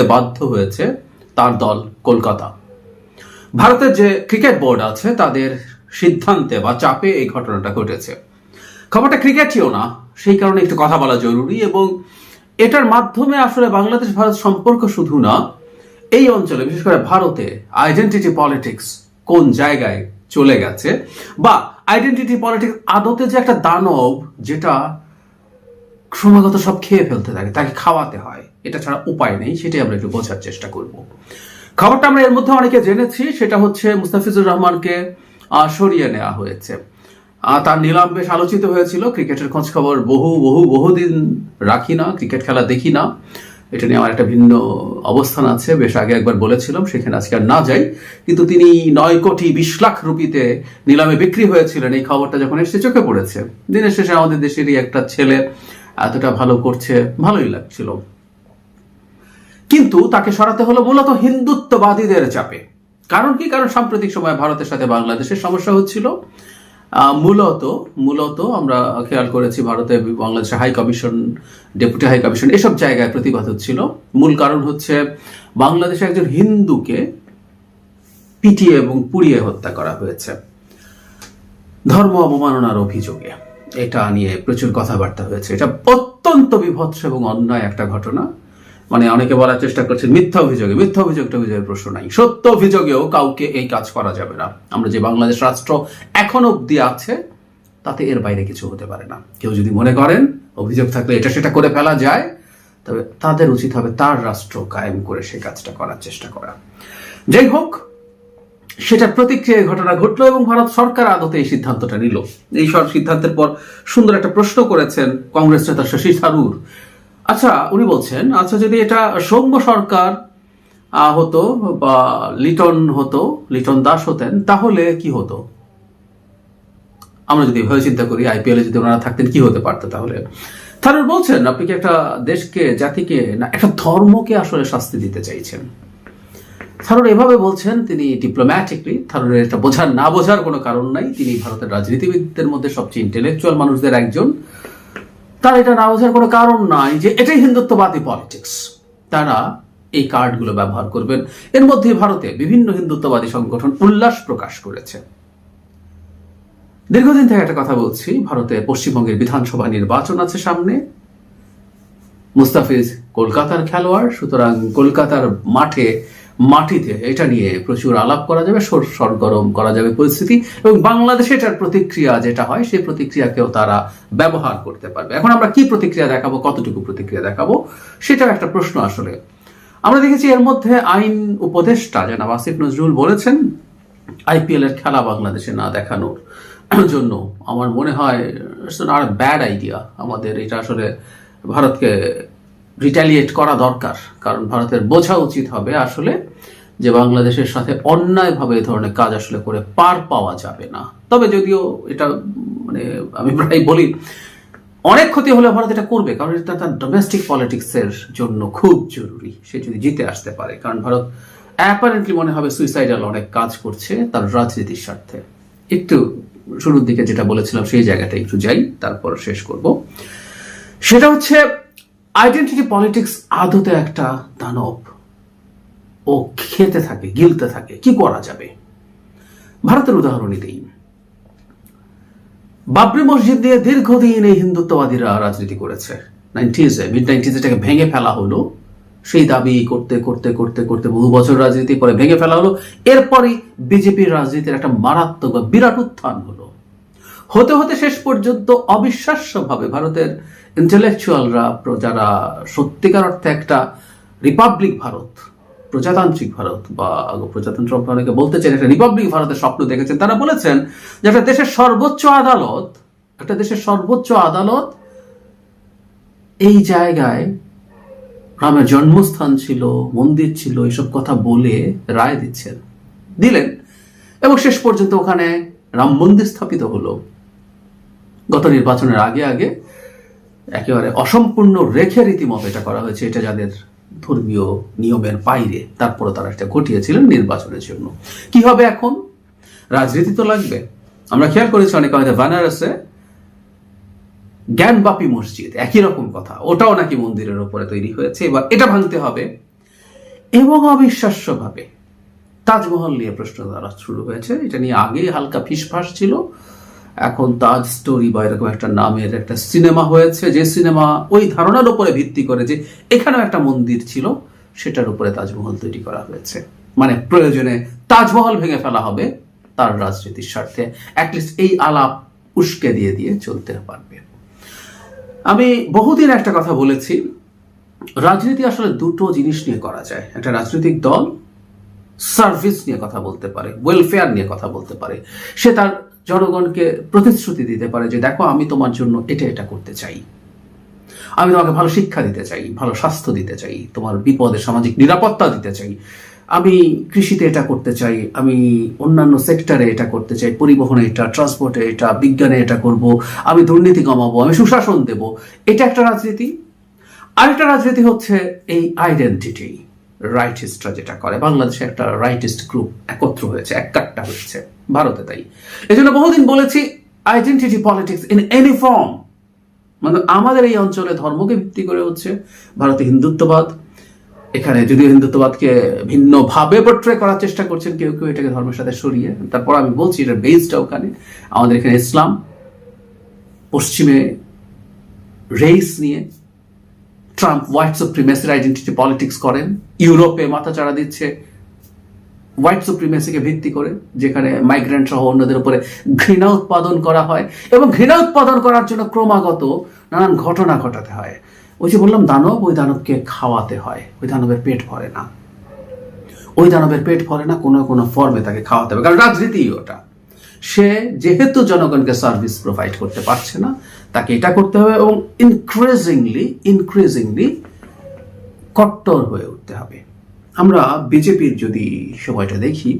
যেতে বাধ্য হয়েছে তার দল কলকাতা। ভারতের যে ক্রিকেট বোর্ড আছে, তাদের সিদ্ধান্তে বা চাপে এই ঘটনাটা ঘটেছে। খবরটা ক্রিকেটীয় না, সেই কারণে একটু কথা বলা জরুরি এবং এটার মাধ্যমে আসলে বাংলাদেশ ভারত সম্পর্ক শুধু না, এই অঞ্চলে, বিশেষ করে ভারতে আইডেন্টিটি পলিটিক্স কোন জায়গায় চলে গেছে বা আইডেন্টিটি পলিটিক্স আদতে যে একটা দানব যেটা ক্রমাগত সব খেয়ে ফেলতে থাকে, তাকে খাওয়াতে হয়। এটা ছাড়া উপায় নেই, সেটাই আমরা একটু বোঝার চেষ্টা করব। খবরটা আমরা এর মধ্যে অনেকে জেনেছি, সেটা হচ্ছে মুস্তাফিজুর রহমানকে সরিয়ে নেওয়া হয়েছে। তার নিলাম বেশ আলোচিত হয়েছিল, ক্রিকেটের খোঁজ খবর বহু বহু বহুদিন রাখি না, ক্রিকেট খেলা দেখি না। এটা নিয়ে আমার একটা ভিন্ন অবস্থান আছে, বেশ আগে একবার বলেছিলাম, সেখানে আজকে আর না যাই। কিন্তু তিনি নয় কোটি বিশ লাখ রুপিতে নিলামে বিক্রি হয়েছিলেন, এই খবরটা যখন এসে চোখে পড়েছে। দিনের শেষে আমাদের দেশেরই একটা ছেলে এতটা ভালো করছে, ভালোই লাগছিল। কিন্তু তাকে সরাতে হলো মূলত হিন্দুত্ববাদীদের চাপে। কারণ কি? কারণ সাম্প্রতিক সময় ভারতের সাথে বাংলাদেশের সমস্যা হচ্ছিল। মূলত মূলত আমরা খেয়াল করেছি ভারতে বাংলাদেশের high commission deputy high commission এসব জায়গায় প্রতিবাদ হচ্ছিল। মূল কারণ হচ্ছে বাংলাদেশে একজন হিন্দুকে পিটিয়ে এবং পুড়িয়ে হত্যা করা হয়েছে। ধর্ম অবমাননার অভিযোগে। এটা নিয়ে প্রচুর কথাবার্তা হয়েছে। এটা অত্যন্ত বিভৎস এবং অন্যায় একটা ঘটনা। মানে অনেকে বলার চেষ্টা করছেন মিথ্যা অভিযোগে, মিথ্যা অভিযোগটা অভিযোগের প্রশ্ন নাই। সত্য অভিযোগেও কাউকে এই কাজ করা যাবে না। আমরা যে বাংলাদেশ রাষ্ট্র এখন অব্দি আছে, তাতে এর বাইরে কিছু হতে পারে না। কেউ যদি মনে করেন, অভিযোগ থাকলে এটা সেটা করে ফেলা যায়, তবে তাদের উচিত হবে তার রাষ্ট্র কায়েম করে সেই কাজটা করার চেষ্টা করা। যাই হোক, সেটার প্রতিক্রিয়া ঘটনা ঘটলো এবং ভারত সরকার আদতে এই সিদ্ধান্তটা নিল। এই সব সিদ্ধান্তের পর সুন্দর একটা প্রশ্ন করেছেন কংগ্রেস নেতা শশী থারুর। আচ্ছা উনি বলছেন আচ্ছা যদি এটা সৌম্য সরকার হতো বা লিটন হতো, লিটন দাস হতেন, তাহলে কি হতো? আমরা যদি এভাবে চিন্তা করি, আইপিএল যদি ওনারা থাকতেন, কি হতে পারতো তাহলে? থারুর বলছেন, আপনি কি একটা দেশকে, জাতিকে, না, একটা ধর্মকে আসলে শাস্তি দিতে চাইছেন? থারুর এভাবে বলছেন, তিনি ডিপ্লোম্যাটিকলি থারুরের এটা বোঝার, না বোঝার কোনো কারণ নাই। তিনি ভারতের রাজনীতিবিদদের মধ্যে সবচেয়ে ইন্টেলেকচুয়াল মানুষদের একজন। তার এটা না বোঝার কোনো কারণ নাই যে এটাই হিন্দুত্ববাদী পলিটিক্স তারা এই কার্ডগুলো ব্যবহার করবেন। এর মধ্যে ভারতে বিভিন্ন হিন্দুত্ববাদী সংগঠন উল্লাস প্রকাশ করেছে। দীর্ঘদিন থেকে একটা কথা বলছি, ভারতে পশ্চিমবঙ্গের বিধানসভা নির্বাচন আছে সামনে। মুস্তাফিজ কলকাতার খেলোয়াড়, সুতরাং কলকাতার মাঠে মাটিতে। এটা নিয়ে প্রচুর আলাপ করা যাবে, সর- সরগরম করা যাবে পরিস্থিতি এবং বাংলাদেশে এটার প্রতিক্রিয়া যেটা হয়, সেই প্রতিক্রিয়াকেও তারা ব্যবহার করতে পারবে। এখন আমরা কি প্রতিক্রিয়া দেখাবো, কতটুকু প্রতিক্রিয়া দেখাবো, সেটাও একটা প্রশ্ন আসলে। আমরা দেখেছি এর মধ্যে আইন উপদেষ্টা জনাব আসিফ নজরুল বলেছেন, আইপিএল এর খেলা বাংলাদেশে না দেখানোর জন্য। আমার মনে হয় আর ব্যাড আইডিয়া আমাদের এটা আসলে ভারতকে রিটালিয়েট করা দরকার, কারণ ভারতের বোঝা উচিত হবে আসলে যে বাংলাদেশের সাথে অন্যায়ভাবে এই ধরনের কাজ আসলে করে পার পাওয়া যাবে না। তবে যদিও এটা মানে আমি প্রায় বলি, অনেক ক্ষতি হলে ভারত এটা করবে, কারণ এটা তার ডোমেস্টিক পলিটিক্সের জন্য খুব জরুরি। সে যদি জিতে আসতে পারে, কারণ ভারত অ্যাপারেন্টলি মনে হবে সুইসাইডাল অনেক কাজ করছে তার রাজনীতির স্বার্থে। একটু শুরুর দিকে যেটা বলেছিলাম সেই জায়গাটা একটু যাই, তারপর শেষ করব। সেটা হচ্ছে আইডেন্টিটি পলিটিক্স আদতে একটা দানব। ও খেতে থাকে, গিলতে থাকে। কি করা যাবে? ভারতের উদাহরণই দিই বাবরি মসজিদ দিয়ে দীর্ঘদিন এই হিন্দুত্ববাদীরা রাজনীতি করেছে। নাইনটিজ এটাকে ভেঙে ফেলা হলো। সেই দাবি করতে করতে করতে করতে বহু বছর রাজনীতি করে ভেঙে ফেলা হলো। এরপরই বিজেপির রাজনীতির একটা মারাত্মক বা বিরাট উত্থান হলো। হতে হতে শেষ পর্যন্ত অবিশ্বাস্যভাবে ভারতের ইন্টেলেকচুয়ালরা যারা সত্যিকার অর্থে একটা রিপাবলিক ভারত, প্রজাতান্ত্রিক ভারত বা প্রজাতন্ত্র অনেকে বলতে চান একটা রিপাবলিক ভারতের স্বপ্ন দেখেছেন। তারা বলেছেন যে একটা দেশের সর্বোচ্চ আদালত, একটা দেশের সর্বোচ্চ আদালত এই জায়গায় রামের জন্মস্থান ছিল, মন্দির ছিল, এসব কথা বলে রায় দিচ্ছেন, দিলেন। এবং শেষ পর্যন্ত ওখানে রাম মন্দির স্থাপিত হলো। গত নির্বাচনের আগে আগে একেবারে অসম্পূর্ণ রেখে রীতিমতো এটা করা হয়েছে, এটা যাদের ধর্মীয় নিয়মের বাইরে তারপরে তারা এটা ঘটিয়েছিলেন নির্বাচনের জন্য। কি হবে এখন? রাজনীতি তো লাগবে। আমরা খেয়াল করেছি অনেক হয়তো বেনারসে জ্ঞানবাপী মসজিদ, একই রকম কথা। ওটাও নাকি মন্দিরের ওপরে তৈরি হয়েছে, এবার এটা ভাঙতে হবে। এবং অবিশ্বাস্যভাবে তাজমহল নিয়ে প্রশ্ন করা শুরু হয়েছে। এটা নিয়ে আগেই হালকা ফিসফাস ছিল। এখন তাজ স্টোরি বা এরকম একটা নামের একটা সিনেমা হয়েছে, যে সিনেমা ওই ধারণার উপরে ভিত্তি করে যে এখানেও একটা মন্দির ছিল, সেটার উপরে তাজমহল তৈরি করা হয়েছে। মানে প্রয়োজনে তাজমহল ভেঙে ফেলা হবে তার রাজনীতির স্বার্থে। অ্যাটলিস্ট এই আলাপ উস্কে দিয়ে দিয়ে চলতে পারবে। আমি বহুদিন একটা কথা বলেছি, রাজনীতি আসলে দুটো জিনিস নিয়ে করা যায়। একটা রাজনৈতিক দল সার্ভিস নিয়ে কথা বলতে পারে ওয়েলফেয়ার নিয়ে কথা বলতে পারে। সে তার জনগণকে প্রতিশ্রুতি দিতে পারে যে, দেখো, আমি তোমার জন্য এটা এটা করতে চাই। আমি তোমাকে ভালো শিক্ষা দিতে চাই, ভালো স্বাস্থ্য দিতে চাই, তোমার বিপদে সামাজিক নিরাপত্তা দিতে চাই। আমি কৃষিতে এটা করতে চাই, আমি অন্যান্য সেক্টরে এটা করতে চাই, পরিবহনে এটা ট্রান্সপোর্টে এটা, বিজ্ঞানে এটা করব, আমি দুর্নীতি কমাবো, আমি সুশাসন দেব। এটা একটা রাজনীতি। আরেকটা রাজনীতি হচ্ছে এই আইডেন্টিটি রাইটিস্টরা যেটা করে। বাংলাদেশে একটা রাইটিস্ট গ্রুপ একত্র হয়েছে একাট্টা হয়েছে, ভারতে তাই। এই জন্য বহুদিন বলেছি identity politics in any form মানে আমাদের এই অঞ্চলে ধর্মকে ভিত্তি করে হচ্ছে ভারতে হিন্দুত্ববাদ। এখানে যদিও হিন্দুত্ববাদকে ভিন্নভাবে পোট্রে করার চেষ্টা করছেন কেউ কেউ, এটাকে ধর্মের সাথে সরিয়ে। তারপর আমি বলছি, এটা বেসটা ওখানে। আমাদের এখানে ইসলাম, পশ্চিমে রেস নিয়ে ট্রাম্প হোয়াইট সুপ্রিমেসির আইডেন্টিটি পলিটিক্স করেন ইউরোপে মাথা চাড়া দিচ্ছে হোয়াইট সুপ্রিমেসিকে ভিত্তি করে, যেখানে মাইগ্রেন্ট সহ অন্যদের উপরে ঘৃণা উৎপাদন করা হয় এবং ঘৃণা উৎপাদন করার জন্য ক্রমাগত নানান ঘটনা ঘটাতে হয়। ওই যে বললাম দানব, ওই দানবকে খাওয়াতে হয়, ওই দানবের পেট ভরে না। ওই দানবের পেট ভরে না, কোনো কোনো ফর্মে তাকে খাওয়াতে হবে। কারণ রাজনীতি ওটা। সে যেহেতু জনগণকে সার্ভিস প্রোভাইড করতে পারছে না তাকে এটা করতে হবে এবং ইনক্রিজিংলি ইনক্রিজিংলি কট্টর হয়ে উঠতে হবে। আমরা বিজেপির যদি সময়টা দেখি,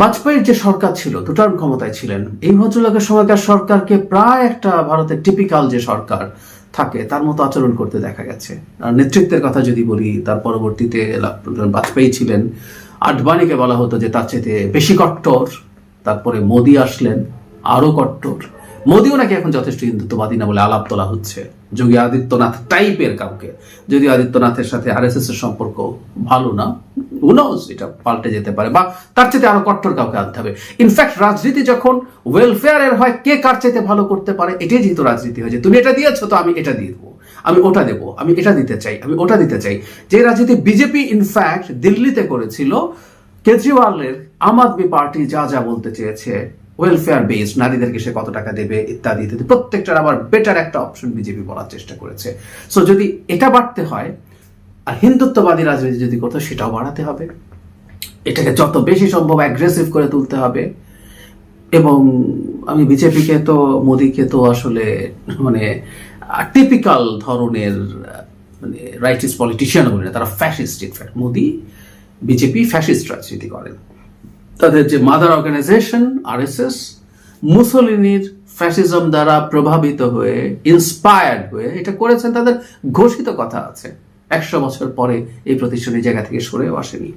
বাজপেয়ীর যে সরকার ছিল দুটার ক্ষমতায় ছিলেন, এই ভদ্রলোকের সময়কার সরকারকে প্রায় একটা ভারতের টিপিক্যাল যে সরকার থাকে, তার মতো আচরণ করতে দেখা গেছে। আর নেতৃত্বের কথা যদি বলি, তার পরবর্তীতে বাজপেয়ী ছিলেন, আডবাণীকে বলা হতো যে তার চেয়ে বেশি কট্টর, তারপরে মোদি আসলেন আরও কট্টর। মোদিও নাকি এখন যথেষ্ট হিন্দুত্ববাদী না বলে আলাপ তোলা হচ্ছে। যোগী আদিত্যনাথ টাইপের কাউকে। যদি আদিত্যনাথের সাথে আর এর সম্পর্ক ভালো না উনোজ এটা পাল্টে যেতে পারে, বা তার চাইতে আরও কট্টর কাউকে আনতে হবে। ইনফ্যাক্ট রাজনীতি যখন ওয়েলফেয়ারের হয়, কে কার চাইতে ভালো করতে পারে, এটাই যেহেতু রাজনীতি হয়েছে। তুমি এটা দিয়েছ তো আমি এটা দিয়ে দেবো। আমি ওটা দেবো, আমি এটা দিতে চাই, আমি ওটা দিতে চাই। যে রাজনীতি বিজেপি ইনফ্যাক্ট দিল্লিতে করেছিল, কেজরিওয়ালের আম আদমি পার্টি যা যা বলতে চেয়েছে ওয়েলফেয়ার বেসড নারীদেরকে সে কত টাকা দেবে, ইত্যাদি ইত্যাদি, প্রত্যেকটার আবার বেটার একটা অপশন বিজেপি বলার চেষ্টা করেছে। সো যদি এটা বাড়তে হয়, আর হিন্দুত্ববাদী রাজনীতি যদি করতো সেটাও বাড়াতে হবে। এটাকে যত বেশি সম্ভব অ্যাগ্রেসিভ করে তুলতে হবে। এবং আমি বিজেপিকে তো, মোদিকে তো আসলে মানে টিপিক্যাল ধরনের মানে রাইটিস্ট পলিটিশিয়ান বলি না, তারা fascist in fact Modi BJP fascist রাজনীতি করেন। তাদের যে মাদার অর্গানাইজেশন আরএসএস মুসলিনীর ফ্যাসিজম দ্বারা প্রভাবিত হয়ে ইন্সপায়ার্ড হয়ে, এটা করেছেন তাদের ঘোষিত কথা আছে। একশো বছর পরে এই প্রতিষ্ঠান এই জায়গা থেকে সরেও আসেনি।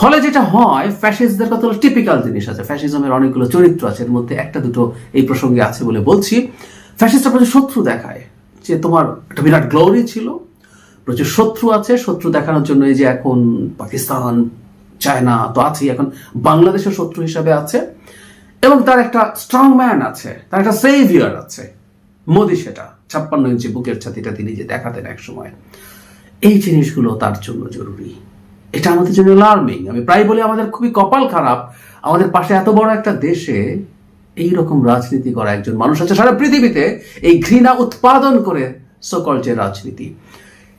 ফলে যেটা হয় ফ্যাসিস্টদের কত টিপিক্যাল জিনিস আছে। ফ্যাসিজমের অনেকগুলো চরিত্র আছে, এর মধ্যে একটা দুটো এই প্রসঙ্গে আছে বলে বলছি। ফ্যাসিস্টরা প্রচুর শত্রু দেখায়, যে তোমার একটা বিরাট গ্লোরি ছিল। প্রচুর শত্রু আছে, শত্রু দেখানোর জন্য এই যে এখন পাকিস্তান চায়না তো আছেই, এখন বাংলাদেশের শত্রু হিসাবে আছে। এবং তার একটা স্ট্রং ম্যান আছে, তার একটা সেভিয়ার আছে। মোদি সেটা, ছাপ্পান্ন ইঞ্চি বুকের ছাতিটা তিনি যে দেখাতেন এক সময় এই জিনিসগুলো তার জন্য জরুরি। এটা আমাদের জন্য লার্মিং আমি প্রায় বলি আমাদের খুবই কপাল খারাপ। আমাদের পাশে এত বড় একটা দেশে এই রকম রাজনীতি করা একজন মানুষ আছে সারা পৃথিবীতে, এই ঘৃণা উৎপাদন করে সকল যে রাজনীতি।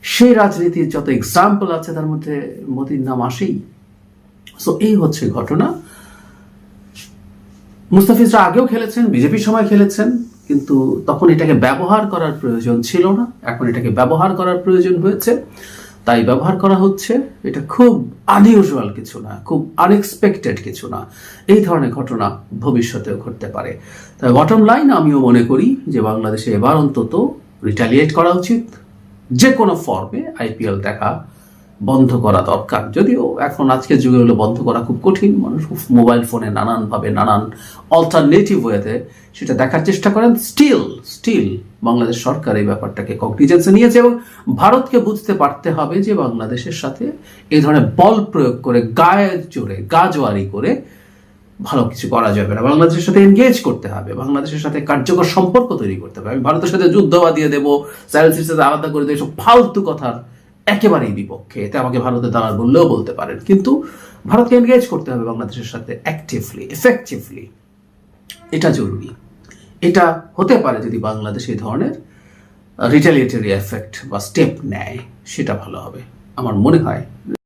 সেই রাজনীতির যত এক্সাম্পল আছে, তার মধ্যে মোদির নাম আসেই। সো এই হচ্ছে ঘটনা। মুস্তাফিজরা আগেও খেলেছেন, বিজেপির সময় খেলেছেন, কিন্তু তখন এটাকে ব্যবহার করার প্রয়োজন ছিল না। এখন এটাকে ব্যবহার করার প্রয়োজন হয়েছে। তাই ব্যবহার করা হচ্ছে। এটা খুব আনইউজুয়াল কিছু না, খুব আনএক্সপেক্টেড কিছু না। এই ধরনের ঘটনা ভবিষ্যতেও ঘটতে পারে। তাই বটম লাইন আমিও মনে করি যে বাংলাদেশে এবার অন্তত রিটালিয়েট করা উচিত। যে কোনো ফর্মে আইপিএল দেখা বন্ধ করা দরকার। যদিও এখন আজকের যুগে হলো বন্ধ করা খুব কঠিন। মানুষ মোবাইল ফোনে নানানভাবে নানান অল্টারনেটিভ ওয়েতে সেটা দেখার চেষ্টা করেন। স্টিল স্টিল বাংলাদেশ সরকার এই ব্যাপারটাকে কগনিজেন্সে নিয়েছে এবং ভারতকে বুঝতে পারতে হবে যে বাংলাদেশের সাথে এই ধরনের বল প্রয়োগ করে, গায়ে জোরে গাজওয়ারি করে ভালো কিছু করা যাবে না। বাংলাদেশের সাথে এনগেজ করতে হবে। বাংলাদেশের সাথে কার্যকর সম্পর্ক তৈরি করতে হবে। আমি ভারতের সাথে যুদ্ধ বাদিয়ে দেবো স্যারেলসির সাথে আলাদা করে দেবো, এসব ফালতু কথার একেবারেই বিপক্ষে। এতে আমাকে ভারতের দালাল বললেও বলতে পারেন। কিন্তু ভারতকে এনগেজ করতে হবে বাংলাদেশের সাথে অ্যাক্টিভলি এফেক্টিভলি এটা জরুরি। এটা হতে পারে যদি বাংলাদেশ এই ধরনের রিটালিয়েটারি এফেক্ট বা স্টেপ নেয়, সেটা ভালো হবে। আমার মনে হয়